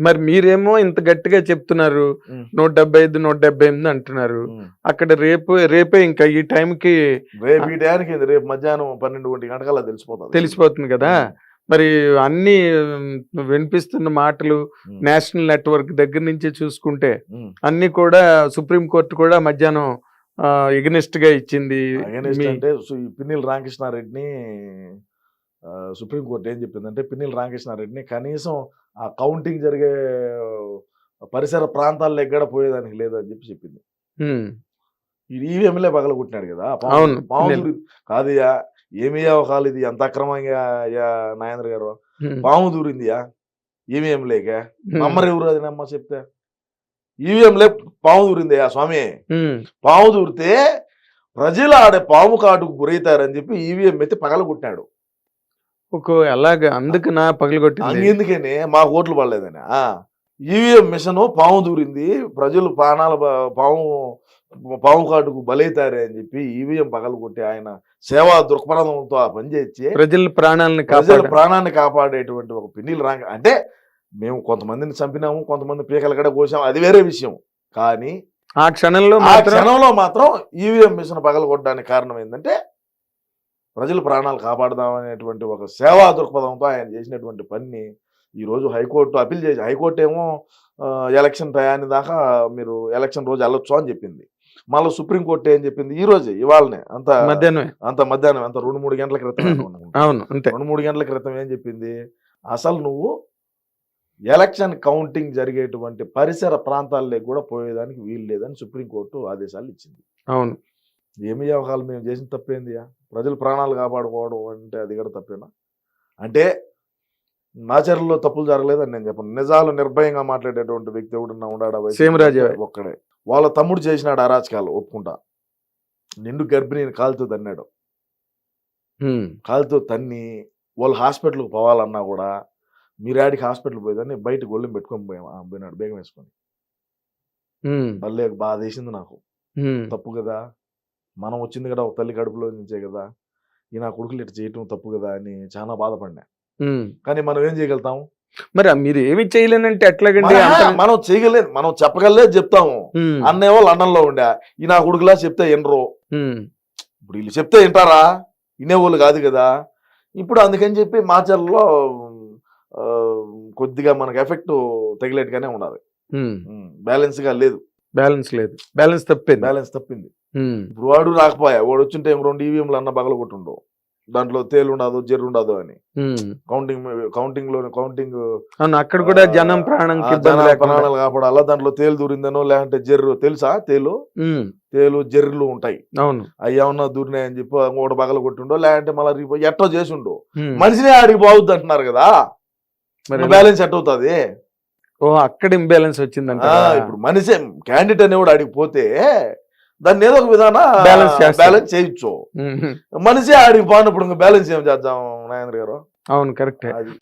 మరి మీరేమో ఇంత గట్టిగా చెప్తున్నారు. నూట డెబ్బై ఐదు నూట డెబ్బై ఎనిమిది అంటున్నారు. అక్కడ రేపు రేపే ఇంకా ఈ టైంకి రేపు ఈ రేపు మధ్యాహ్నం పన్నెండు ఒంటి గంటకల్లా తెలిసిపోతుంది. తెలిసిపోతుంది కదా. మరి అన్ని వినిపిస్తున్న మాటలు నేషనల్ నెట్వర్క్ దగ్గర నుంచి చూసుకుంటే. అన్ని కూడా సుప్రీం కోర్టు కూడా మధ్యాహ్నం ఎగనెస్ట్గా ఇచ్చింది. అంటే పిన్నెల రామకృష్ణారెడ్డిని సుప్రీంకోర్టు ఏం చెప్పిందంటే పిన్నెల రామకృష్ణారెడ్డిని కనీసం ఆ కౌంటింగ్ జరిగే పరిసర ప్రాంతాల్లో ఎక్కడ పోయేదానికి లేదని చెప్పి చెప్పింది. ఈవీఎంలే పగలగొట్టినాడు కదా పాము- కాదుయా ఏమయ్యా ఒక ఇది ఎంత అక్రమంగా నాగేంద్ర గారు? పాము దూరిందియా? ఈవీఎం లేక నమ్మరు ఎవరు అది నమ్మ చెప్తే? ఈవీఎంలే పాము దూరిందయ్యా స్వామి. పాము దూరితే ప్రజలు ఆడే పాము కాటుకు గురవుతారని చెప్పి ఈవీఎం ఎత్తి పగలగొట్టాడు ఒక అలాగా అందుకు నా పగలగొట్టింది అందుకనే మా ఓట్లు పడలేదని. ఈవీఎం మిషన్ పాము దూరింది. ప్రజలు ప్రాణాల పాము పాము కాటుకు బలైతారే అని చెప్పి ఈవీఎం పగలగొట్టి ఆయన సేవా దృక్పథంతో ఆ పని చేసి ప్రజల ప్రాణాలను ప్రజల ప్రాణాన్ని కాపాడేటువంటి ఒక పిన్నీలు రాంగ. అంటే మేము కొంతమందిని చంపినాము కొంతమంది పీకలు కూడా కోసాము అది వేరే విషయం. కానీ ఆ క్షణంలో ఆ క్షణంలో మాత్రం ఈవీఎం మిషన్ పగలగొట్టడానికి కారణం ఏంటంటే ప్రజల ప్రాణాలు కాపాడదామనేటువంటి ఒక సేవా దృక్పథంతో ఆయన చేసినటువంటి పనిని ఈ రోజు హైకోర్టు అప్పీల్ చేసి హైకోర్టు ఏమో ఎలక్షన్ టయాన్ని దాకా మీరు ఎలక్షన్ రోజు వెళ్ళొచ్చు అని చెప్పింది. మళ్ళీ సుప్రీంకోర్టు ఏం చెప్పింది? ఈ రోజే ఇవాళనే అంత మధ్యాహ్నమే. అంత మధ్యాహ్నం అంత రెండు మూడు గంటల క్రితం. అవును అంతే. రెండు మూడు గంటల క్రితం ఏం చెప్పింది? అసలు నువ్వు ఎలక్షన్ కౌంటింగ్ జరిగేటువంటి పరిసర ప్రాంతాల్లో కూడా పోయేదానికి వీలు లేదని సుప్రీంకోర్టు ఆదేశాలు ఇచ్చింది. అవును. ఏమి వ్యవహారాలు మేము చేసిన తప్పేంది? ప్రజల ప్రాణాలు కాపాడుకోవడం అంటే అది కూడా తప్పేనా? అంటే నా చర్యల్లో తప్పులు జరగలేదని నేను చెప్పను. నిజాలు నిర్భయంగా మాట్లాడేటువంటి వ్యక్తి ఎవడన్నా ఉన్నాడా సీమరాజే. ఒక్కడే. వాళ్ళ తమ్ముడు చేసినాడు అరాచకాలు ఒప్పుకుంటా. నిండు గర్భిణిని కాలుతో తన్నాడు. కాలుతో తన్ని వాళ్ళు హాస్పిటల్కి పోవాలన్నా కూడా మీరాడికి హాస్పిటల్ పోయేదాన్ని బయట గొళ్ళెం పెట్టుకొని పోయాం పోయినాడు బేగం వేసుకొని. మళ్ళీ బాధ వేసింది నాకు. తప్పు కదా? మనం వచ్చింది కదా ఒక తల్లి కడుపులో నుంచే కదా ఈ నా కొడుకులు ఇట్లా చేయటం తప్పు కదా అని చాలా బాధపడినా. కానీ మనం ఏం చేయగలుగుతాం? మరి మీరు ఏమి చేయలేనంటే ఎట్లాగండి? మన- చేయగలేదు మనం చెప్పగలేదు చెప్తాము. ఉమ్, అన్నేమో లండన్లో ఉండా ఈ నా కొడుకులా చెప్తే ఎనరు? ఉమ్, ఇప్పుడు వీళ్ళు చెప్తే వింటారా? వినేవాళ్ళు కాదు కదా. ఇప్పుడు అందుకని చెప్పి మాచర్లో కొద్దిగా మనకు ఎఫెక్ట్ తగిలేట్టుగానే ఉండాలి. ఉమ్. బ్యాలెన్స్గా లేదు. బ్యాలెన్స్ లేదు. బ్యాలెన్స్ తప్పింది. బ్యాలెన్స్ తప్పింది. ఇప్పుడు వాడు రాకపోయా వాడు వచ్చింటే ఏం రెండు ఈవీఎంలు అన్న బగల కొట్టుండవు దాంట్లో తేలు ఉండదు జెర్రు ఉండదు అని. కౌంటింగ్ కౌంటింగ్లో కౌంటింగ్ అక్కడ కూడా జనం లేకుండా. ప్రాణాలు కాపాడాలా. దాంట్లో తేలు దూరిందనో లేదంటే జెర్రు తెలుసా తేలు? తేలు జెర్రులు ఉంటాయి. అవును. అవి ఏమన్నా దూరినాయని చెప్పి ఇంకోటి బగల కొట్టుండో లేదంటే మళ్ళీ రిపో ఎట్టో చేసి ఉండో ఉమ్. మనిషిని ఆడికి బాగుద్ది అంటున్నారు కదా. మరి బ్యాలెన్స్ ఎట్ అవుతుంది ఓ అక్కడ ఇంబ్యాలెన్స్ వచ్చిందంట ఇప్పుడు మనిషి క్యాండిడేట్ అనేవాడు ఆడికి పోతే దాన్ని ఏదో ఒక విధాన చేస్తారు. బ్యాలెన్స్ చేయొచ్చు మనిషి ఆడికి పోయినప్పుడు ఇంకా బ్యాలెన్స్ ఏం చేద్దాం నాయంద్ర గారు? అవును కరెక్టే అది.